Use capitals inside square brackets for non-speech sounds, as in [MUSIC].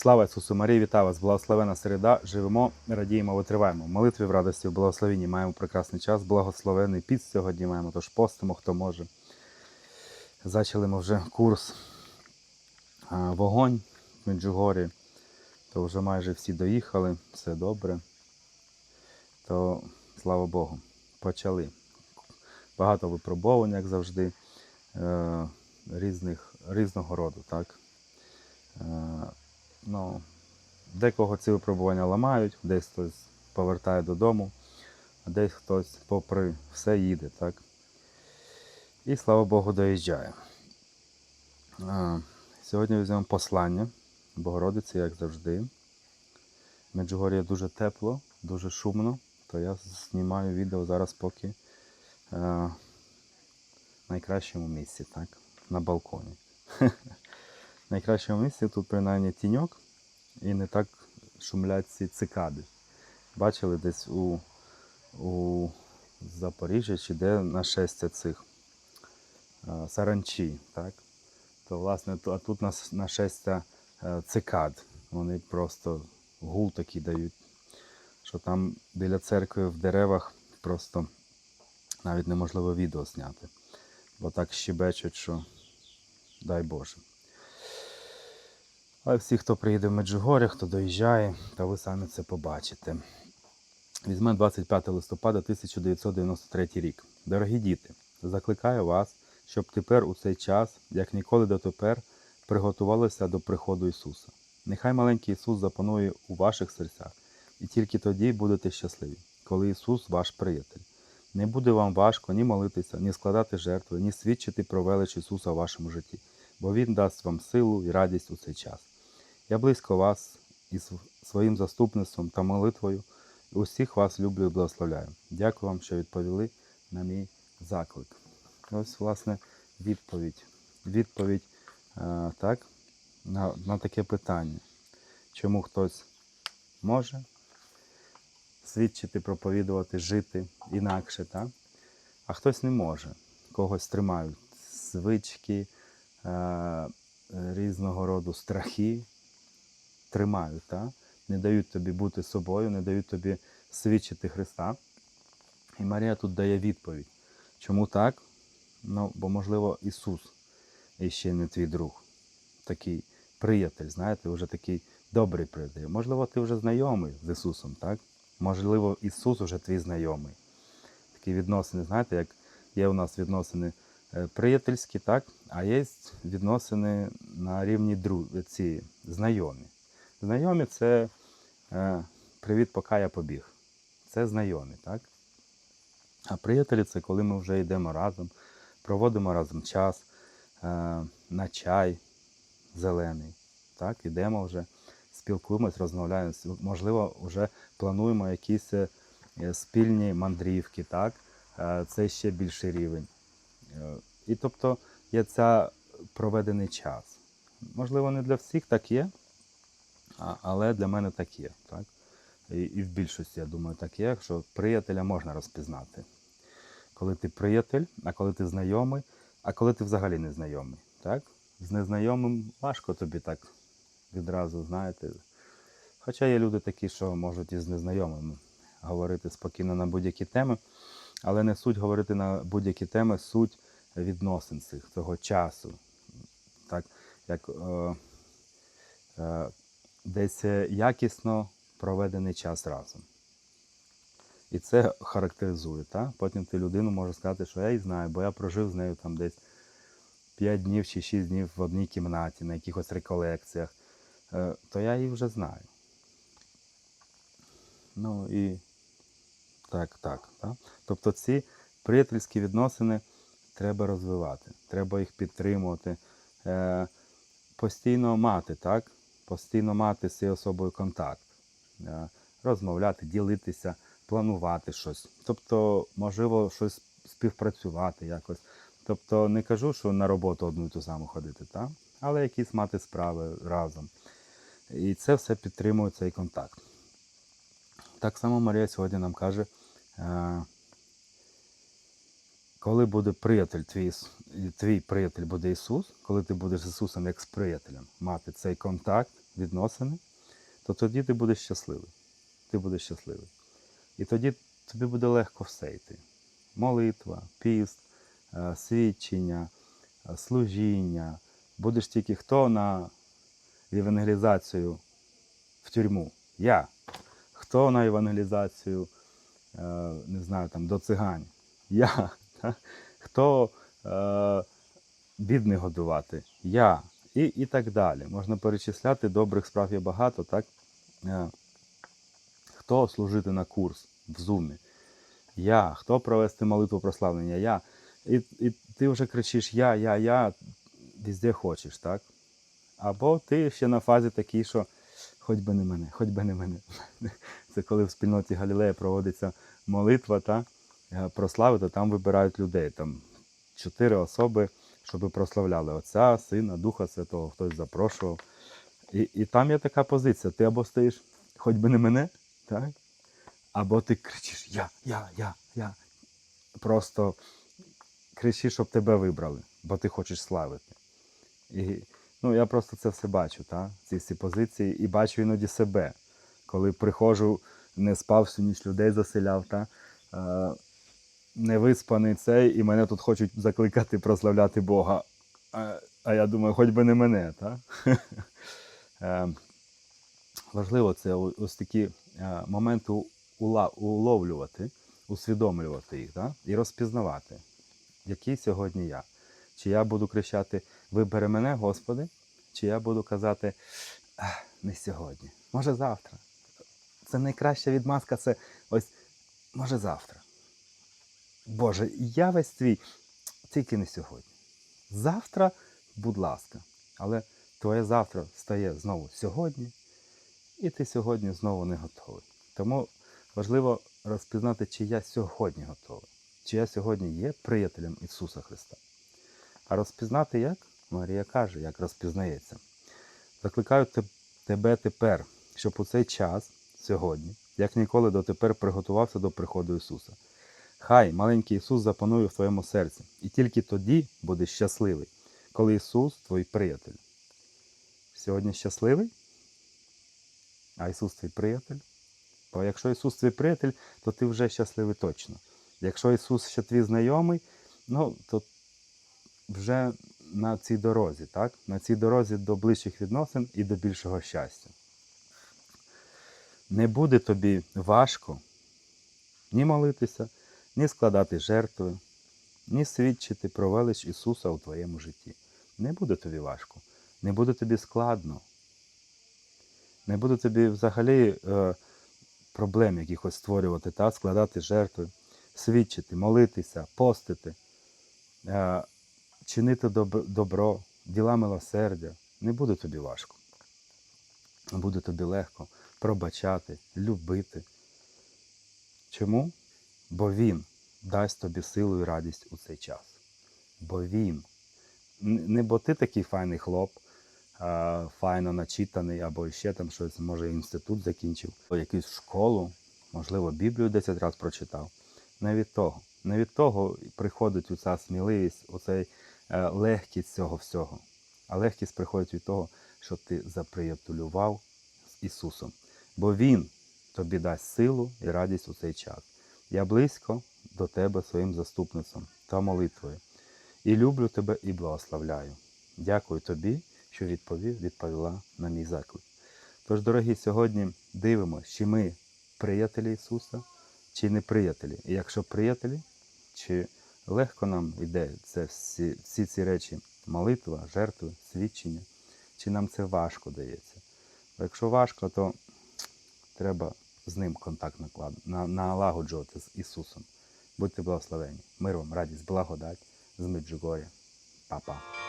Слава Ісусу Марії, вітаю вас! Благословена середа. Живемо, радіємо, витриваємо. Молитві в радості, в благословенні маємо прекрасний час. Благословений піст сьогодні маємо, тож постимо, хто може. Зачали ми вже курс вогонь в Меджугорі. То вже майже всі доїхали, все добре. То слава Богу, почали. Багато випробувань, як завжди, е, різних, різного роду. Так? Ну, декого ці випробування ламають, десь хтось повертає додому, а десь хтось, попри все, їде. Так? І слава Богу, доїжджає. А, Сьогодні візьмемо послання Богородиці, як завжди. Меджугор'я дуже тепло, дуже шумно, то я знімаю відео зараз поки е, в найкращому місці, так? На балконі. [LAUGHS] В найкращому місці тут принаймні тіньок і не так шумлять ці цикади. Бачили десь у, у Запоріжжі чи де нашестя цих е, саранчі, так? То власне а тут нас нашестя е, цикад. Вони просто гул такий дають, що там біля церкви в деревах просто навіть неможливо відео зняти. Бо так щебечуть, що дай Боже. Але всі, хто приїде в Меджугоря, хто доїжджає, то ви самі це побачите. Візьме 25 листопада 1993 рік. Дорогі діти, закликаю вас, щоб тепер у цей час, як ніколи дотепер, приготувалися до приходу Ісуса. Нехай маленький Ісус запанує у ваших серцях, і тільки тоді будете щасливі, коли Ісус ваш приятель. Не буде вам важко ні молитися, ні складати жертви, ні свідчити про велич Ісуса в вашому житті, бо Він дасть вам силу і радість у цей час. Я близько вас із своїм заступництвом та молитвою усіх вас люблю і благословляю. Дякую вам, що відповіли на мій заклик. Ось, власне, відповідь. Відповідь е, так, на, на таке питання. Чому хтось може свідчити, проповідувати, жити інакше, так? а хтось не може. Когось тримають звички, е, різного роду страхи, тримають, так? не дають тобі бути собою, не дають тобі свідчити Христа. І Марія тут дає відповідь. Чому так? Ну, бо, можливо, Ісус іще не твій друг, такий приятель, знаєте, вже такий добрий приятель. Можливо, ти вже знайомий з Ісусом, так? Можливо, Ісус уже твій знайомий. Такі відносини, знаєте, як є у нас відносини е, приятельські, так? а є відносини на рівні дру... ці знайомі. Знайомі це е, привіт, поки я побіг. Це знайомі, так? А приятелі це коли ми вже йдемо разом, проводимо разом час е, на чай зелений. Так, ідемо вже, спілкуємось, розмовляємо. Можливо, вже плануємо якісь е, спільні мандрівки, так? Е, це ще більший рівень. Е, І тобто є ця проведений час. Можливо, не для всіх так є, але для мене так є. Так? І, і в більшості, я думаю, так є, що приятеля можна розпізнати. Коли ти приятель, а коли ти знайомий, а коли ти взагалі не знайомий. Так? З незнайомим важко тобі так відразу, знаєте. Хоча є люди такі, що можуть із незнайомими говорити спокійно на будь-які теми, але не суть говорити на будь-які теми, суть відносин цих, цього часу. Так, як е, е, десь якісно проведений час разом. І це характеризує. Та? Потім ти людину можеш сказати, що я її знаю, бо я прожив з нею там десь 5 днів чи 6 днів в одній кімнаті, на якихось реколекціях, Е, то я її вже знаю. Ну і так, так. так? Тобто ці приятельські відносини треба розвивати, треба їх підтримувати, е, постійно мати, так? Постійно мати з цією особою контакт, е, розмовляти, ділитися, планувати щось. Тобто, можливо, щось співпрацювати якось. Тобто не кажу, що на роботу одну і ту саму ходити, так? але якісь мати справи разом. І це все підтримує цей контакт. Так само Марія сьогодні нам каже, е, коли буде приятель твій, твій приятель буде Ісус, коли ти будеш з Ісусом як з приятелем мати цей контакт, відносини, то тоді ти будеш щасливий. Ти будеш щасливий. І тоді тобі буде легко все йти. Молитва, піст, е, свідчення, е, служіння. Будеш тільки хто на евангелізацію в тюрму? Я. Хто на евангелізацію, е, не знаю, там, до цигань? Я. [LAUGHS] Хто бідних годувати? Я. І, і так далі. Можна перечисляти, добрих справ є багато, так? Е, хто служити на курс в зумі? Я. Хто провести молитву прославлення? Я. І, і ти вже кричиш Я, я, я, везде хочеш, так? Або ти ще на фазі такий, що хоч би не мене, хоч би не мене. [LAUGHS] Це коли в спільноті Галілея проводиться молитва, та, е, прославити, там вибирають людей. Там чотири особи, щоб прославляли Отця, Сина, Духа Святого, хтось запрошував. І, і там є така позиція: ти або стоїш, хоч би не мене, так? або ти кричиш Я, я, я, я. Просто кричиш, щоб тебе вибрали, бо ти хочеш славити. І ну, я просто це все бачу, та? ці всі позиції, і бачу іноді себе, коли приходжу, не спав всю ніч людей заселяв, та? Невиспаний цей, і мене тут хочуть закликати прославляти Бога. А, а я думаю, хоч би не мене. Та? [LAUGHS] Е, важливо це ось такі е, моменти уловлювати, усвідомлювати їх та? і розпізнавати, який сьогодні я. Чи я буду кричати Вибери мене, Господи, чи я буду казати не сьогодні, може завтра. Це найкраща відмазка, це ось може завтра. Боже, я весь твій, тільки не сьогодні. Завтра, будь ласка, але твоє завтра стає знову сьогодні, і ти сьогодні знову не готовий. Тому важливо розпізнати, чи я сьогодні готовий, чи я сьогодні є приятелем Ісуса Христа. А розпізнати як? Марія каже, як розпізнається. Закликаю тебе тепер, щоб у цей час, сьогодні, як ніколи дотепер приготувався до приходу Ісуса. Хай маленький Ісус запанує в твоєму серці, і тільки тоді будеш щасливий, коли Ісус твій приятель. Сьогодні щасливий? А Ісус твій приятель? Бо якщо Ісус твій приятель, то ти вже щасливий точно. Якщо Ісус ще твій знайомий, ну то вже на цій дорозі, так? На цій дорозі до ближчих відносин і до більшого щастя. Не буде тобі важко ні молитися, ні складати жертви, ні свідчити про велич Ісуса у твоєму житті. Не буде тобі важко, не буде тобі складно. Не буде тобі взагалі е, проблем якихось створювати, та? складати жертви, свідчити, молитися, постити. Е, чинити доб- добро, діла милосердя, не буде тобі важко. Буде тобі легко пробачати, любити. Чому? Бо Він дасть тобі силу і радість у цей час. Бо Він. Не бо ти такий файний хлоп, файно начитаний, або ще там щось, може, інститут закінчив, якусь школу, можливо, Біблію 10 разів прочитав. Не від того. Не від того приходить оця сміливість, оцей е, легкість цього всього. А легкість приходить від того, що ти заприятелював з Ісусом. Бо Він тобі дасть силу і радість у цей час. Я близько до тебе своїм заступницем та молитвою. І люблю тебе і благословляю. Дякую тобі, що відповів, відповіла на мій заклик. Тож, дорогі, сьогодні дивимося, чи ми приятелі Ісуса, чи не приятелі. І якщо приятелі, чи легко нам йде це всі, всі ці речі молитва, жертви, свідчення, чи нам це важко дається. Бо якщо важко, то треба з ним контакт налагоджувати з Ісусом. Будьте благословені. Мир вам, радість, благодать з Меджугоря. Па-па.